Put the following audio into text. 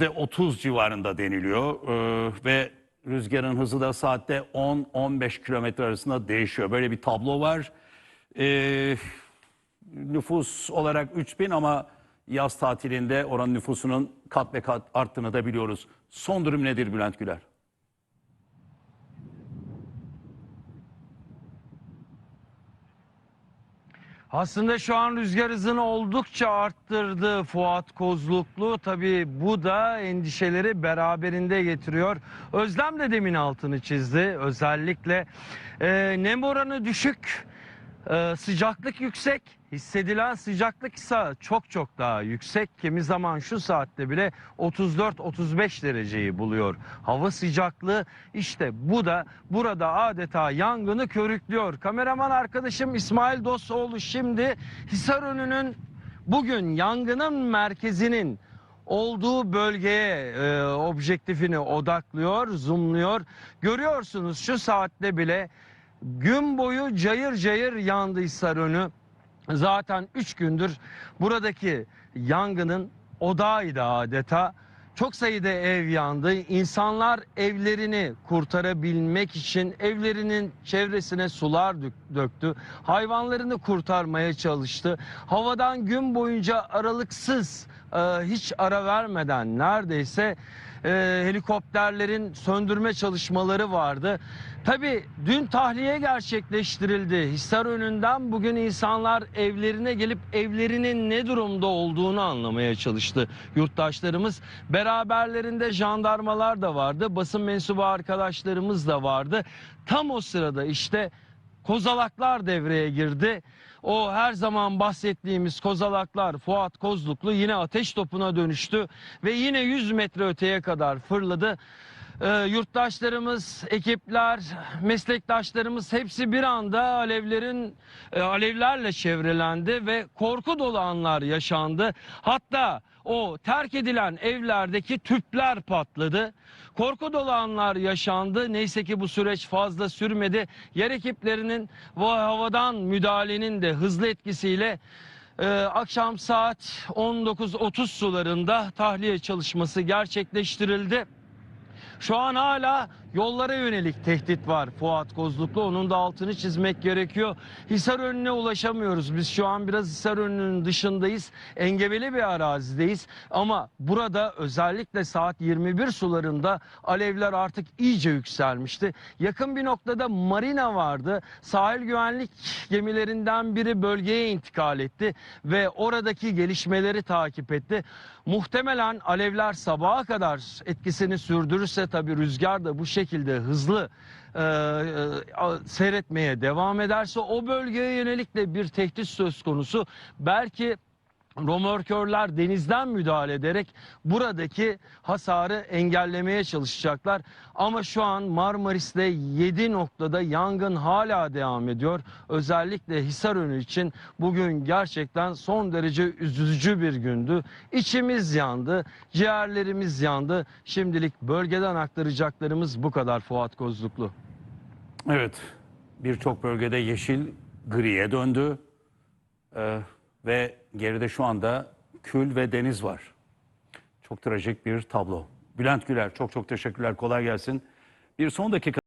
de 30 civarında deniliyor Ee, ve rüzgarın hızı da saatte 10-15 kilometre arasında değişiyor. Böyle bir tablo var. Ee, nüfus olarak 3000 ama yaz tatilinde oranın nüfusunun kat ve kat arttığını da biliyoruz. Son durum nedir Bülent Güler? Aslında şu an rüzgar hızını oldukça arttırdı Fuat Kozluklu. Tabii bu da endişeleri beraberinde getiriyor. Özlem de demin altını çizdi. Özellikle e, nem oranı düşük, e, sıcaklık yüksek. Hissedilen sıcaklık ise çok çok daha yüksek. Kimi zaman şu saatte bile 34-35 dereceyi buluyor. Hava sıcaklığı işte bu da burada adeta yangını körüklüyor. Kameraman arkadaşım İsmail Dostoğlu şimdi Hisarönü'nün bugün yangının merkezinin olduğu bölgeye e, objektifini odaklıyor, zoomluyor. Görüyorsunuz şu saatte bile gün boyu cayır cayır yandı Hisarönü. Zaten 3 gündür buradaki yangının odağıydı adeta. Çok sayıda ev yandı. İnsanlar evlerini kurtarabilmek için evlerinin çevresine sular dök- döktü. Hayvanlarını kurtarmaya çalıştı. Havadan gün boyunca aralıksız hiç ara vermeden neredeyse e, helikopterlerin söndürme çalışmaları vardı. Tabii dün tahliye gerçekleştirildi. Hisarönü'nden bugün insanlar evlerine gelip evlerinin ne durumda olduğunu anlamaya çalıştı yurttaşlarımız. Beraberlerinde jandarmalar da vardı, basın mensubu arkadaşlarımız da vardı. Tam o sırada işte kozalaklar devreye girdi. O her zaman bahsettiğimiz kozalaklar Fuat Kozluklu yine ateş topuna dönüştü ve yine 100 metre öteye kadar fırladı. Ee, yurttaşlarımız, ekipler, meslektaşlarımız hepsi bir anda alevlerin e, alevlerle çevrelendi ve korku dolu anlar yaşandı. Hatta o terk edilen evlerdeki tüpler patladı. Korku dolu anlar yaşandı. Neyse ki bu süreç fazla sürmedi. Yer ekiplerinin bu havadan müdahalenin de hızlı etkisiyle ee, akşam saat 19.30 sularında tahliye çalışması gerçekleştirildi. Şu an hala yollara yönelik tehdit var Fuat Kozluklu. Onun da altını çizmek gerekiyor. Hisarönü'ne ulaşamıyoruz. Biz şu an biraz Hisarönü'nün dışındayız. Engebeli bir arazideyiz. Ama burada özellikle saat 21 sularında alevler artık iyice yükselmişti. Yakın bir noktada marina vardı. Sahil güvenlik gemilerinden biri bölgeye intikal etti ve oradaki gelişmeleri takip etti. Muhtemelen alevler sabaha kadar etkisini sürdürürse tabii rüzgar da bu şekilde hızlı e, e, seyretmeye devam ederse o bölgeye yönelik de bir tehdit söz konusu. Belki Romörkörler denizden müdahale ederek buradaki hasarı engellemeye çalışacaklar. Ama şu an Marmaris'te 7 noktada yangın hala devam ediyor. Özellikle Hisarönü için bugün gerçekten son derece üzücü bir gündü. İçimiz yandı, ciğerlerimiz yandı. Şimdilik bölgeden aktaracaklarımız bu kadar Fuat Kozluklu. Evet, birçok bölgede yeşil griye döndü Ee, ve geride şu anda kül ve deniz var. Çok trajik bir tablo. Bülent Güler çok çok teşekkürler, kolay gelsin. Bir son dakika